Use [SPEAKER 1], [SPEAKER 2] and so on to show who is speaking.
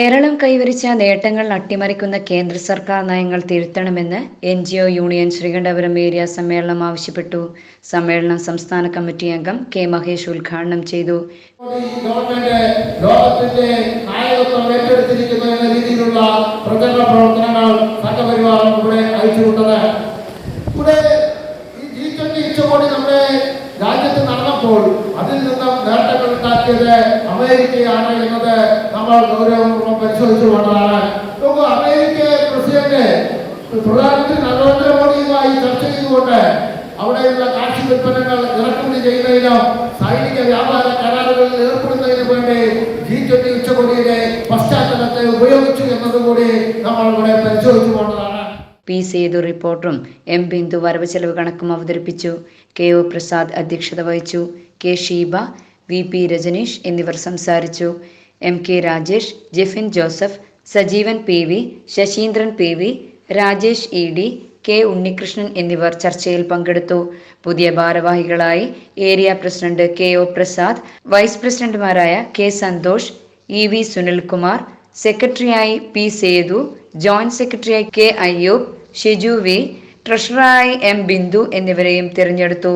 [SPEAKER 1] കേരളം കൈവരിച്ച നേട്ടങ്ങൾ അട്ടിമറിക്കുന്ന കേന്ദ്ര സർക്കാർ നയങ്ങൾ തിരുത്തണമെന്ന് N G O union Sreekandapuram area സമ്മേളനം ആവശ്യപ്പെട്ടു. സമ്മേളനം സംസ്ഥാന കമ്മിറ്റി അംഗം കെ മഹേഷ് ഉദ്ഘാടനം ചെയ്തു.
[SPEAKER 2] രാജ്യത്ത് നടന്നപ്പോൾ അതിൽ നിന്നും നേട്ടങ്ങൾ ഉണ്ടാക്കിയത് അമേരിക്കയാണ് എന്നത് നമ്മൾ ഗൗരവപൂർവം പരിശോധിച്ചു കൊണ്ടതാണ്. നോക്കൂ അമേരിക്ക പ്രസിഡന്റ് പ്രധാനമന്ത്രി നരേന്ദ്രമോദിയുമായി ചർച്ച ചെയ്തുകൊണ്ട് അവിടെയുള്ള കാർഷിക ഉൽപ്പന്നങ്ങൾ ഇറക്കുമതി ചെയ്യുന്നതിനും സൈനിക വ്യാപാര കരാറുകളിൽ ഏർപ്പെടുന്നതിന് വേണ്ടി ജി ട്വന്റി ഉച്ചകോടിയുടെ പശ്ചാത്തലത്തെ ഉപയോഗിച്ചു എന്നതുകൂടി നമ്മൾ ഇവിടെ പരിശോധിച്ചു കൊണ്ടതാണ്.
[SPEAKER 1] പി സേതു റിപ്പോർട്ടറും എം ബിന്ദു വരവ് ചെലവ് കണക്കും അവതരിപ്പിച്ചു. കെ ഒ പ്രസാദ് അധ്യക്ഷത വഹിച്ചു. K Sheeba V P Rajaneesh എന്നിവർ സംസാരിച്ചു. M K Rajesh Jefin Joseph Sajeevan P V Sasheendran P V Rajesh E D K Unnikrishnan എന്നിവർ ചർച്ചയിൽ പങ്കെടുത്തു. പുതിയ ഭാരവാഹികളായി area president K O Prasad vice പ്രസിഡന്റുമാരായ K Santhosh E V Sunilkumar സെക്രട്ടറിയായി P Sethu joint സെക്രട്ടറിയായി കെ അയ്യൂബ് ഷിജു വി ട്രഷററായി M Bindu എന്നിവരെയും തിരഞ്ഞെടുത്തു.